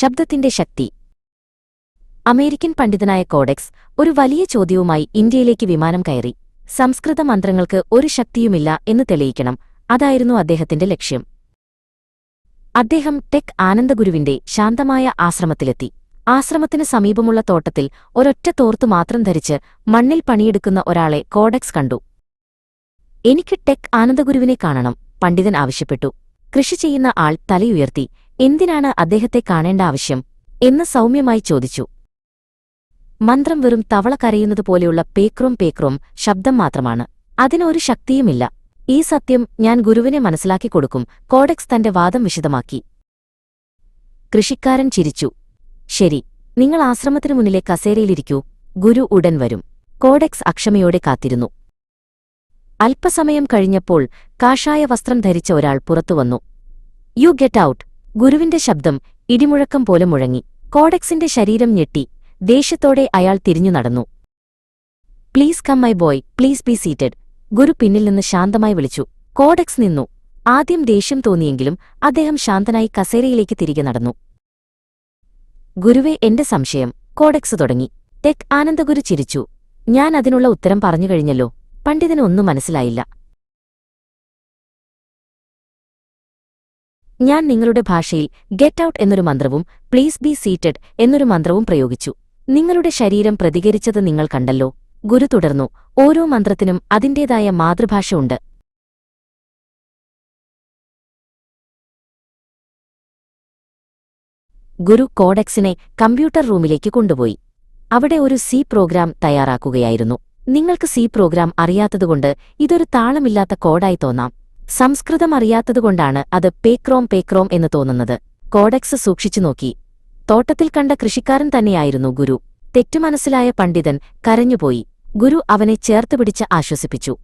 ശബ്ദത്തിന്റെ ശക്തി. അമേരിക്കൻ പണ്ഡിതനായ കോഡെക്സ് ഒരു വലിയ ചോദ്യവുമായി ഇന്ത്യയിലേക്ക് വിമാനം കയറി. സംസ്കൃത മന്ത്രങ്ങൾക്ക് ഒരു ശക്തിയുമില്ല എന്ന് തെളിയിക്കണം. അതായിരുന്നു അദ്ദേഹത്തിന്റെ ലക്ഷ്യം. അദ്ദേഹം ടെക് ആനന്ദഗുരുവിന്റെ ശാന്തമായ ആശ്രമത്തിലെത്തി. ആശ്രമത്തിന് സമീപമുള്ള തോട്ടത്തിൽ ഒരൊറ്റ തോർത്തു മാത്രം ധരിച്ച് മണ്ണിൽ പണിയെടുക്കുന്ന ഒരാളെ കോഡെക്സ് കണ്ടു. എനിക്ക് ടെക് ആനന്ദഗുരുവിനെ കാണണം പണ്ഡിതൻ ആവശ്യപ്പെട്ടു. കൃഷി ചെയ്യുന്ന ആൾ തലയുയർത്തി എന്തിനാണ് അദ്ദേഹത്തെ കാണേണ്ട ആവശ്യം? എന്ന് സൗമ്യമായി ചോദിച്ചു. മന്ത്രം വെറും തവള കരയുന്നതുപോലെയുള്ള പേക്രോം പേക്രോം ശബ്ദം മാത്രമാണ്. അതിനൊരു ശക്തിയുമില്ല. ഈ സത്യം ഞാൻ ഗുരുവിനെ മനസ്സിലാക്കി കൊടുക്കും. കോഡെക്സ് തന്റെ വാദം വിശദമാക്കി. കൃഷിക്കാരൻ ചിരിച്ചു. ശരി നിങ്ങൾ ആശ്രമത്തിനു മുന്നിലെ കസേരയിലിരിക്കൂ. ഗുരു ഉടൻ വരും. കോഡെക്സ് അക്ഷമയോടെ കാത്തിരുന്നു. അല്പസമയം കഴിഞ്ഞപ്പോൾ കാഷായ വസ്ത്രം ധരിച്ച ഒരാൾ പുറത്തുവന്നു യു ഗെറ്റ് ഔട്ട് ഗുരുവിന്റെ ശബ്ദം ഇടിമുഴക്കം പോലെ മുഴങ്ങി. കോഡക്സിന്റെ ശരീരം ഞെട്ടി. ദേഷ്യത്തോടെ അയാൾ തിരിഞ്ഞു നടന്നു. Please come my boy. Please be seated. ഗുരു പിന്നിൽ നിന്ന് ശാന്തമായി വിളിച്ചു. കോഡക്സ് നിന്നു. ആദ്യം ദേഷ്യം തോന്നിയെങ്കിലും അദ്ദേഹം ശാന്തനായി കസേരയിലേക്ക് തിരികെ നടന്നു. ഗുരുവെ എന്റെ സംശയം. കോഡക്സ് തുടങ്ങി. ടെക് ആനന്ദഗുരു ചിരിച്ചു. ഞാൻ അതിനുള്ള ഉത്തരം പറഞ്ഞു കഴിഞ്ഞല്ലോ. പണ്ഡിതനൊന്നും മനസ്സിലായില്ല. ഞാൻ നിങ്ങളുടെ ഭാഷയിൽ ഗെറ്റ് ഔട്ട് എന്നൊരു മന്ത്രവും പ്ലീസ് ബി സീറ്റഡ് എന്നൊരു മന്ത്രവും പ്രയോഗിച്ചു. നിങ്ങളുടെ ശരീരം പ്രതികരിച്ചത് നിങ്ങൾ കണ്ടല്ലോ. ഗുരു തുടർന്നു ഓരോ മന്ത്രത്തിനും അതിന്റേതായ മാതൃഭാഷ ഉണ്ട്. ഗുരു കോഡെക്സിനെ കമ്പ്യൂട്ടർ റൂമിലേക്ക് കൊണ്ടുപോയി. അവിടെ ഒരു സി പ്രോഗ്രാം തയ്യാറാക്കുകയായിരുന്നു. നിങ്ങൾക്ക് സി പ്രോഗ്രാം അറിയാത്തതുകൊണ്ട് ഇതൊരു താളമില്ലാത്ത കോഡായി തോന്നാം. സംസ്കൃതം അറിയാത്തതുകൊണ്ടാണ് അത് പേക്രോം പേക്രോം എന്ന് തോന്നുന്നത്. കോഡക്സ് സൂക്ഷിച്ചു നോക്കി. തോട്ടത്തിൽ കണ്ട കൃഷിക്കാരൻ തന്നെയായിരുന്നു ഗുരു. തെറ്റുമനസ്സിലായ പണ്ഡിതൻ കരഞ്ഞുപോയി. ഗുരു അവനെ ചേർത്തുപിടിച്ച് ആശ്വസിപ്പിച്ചു.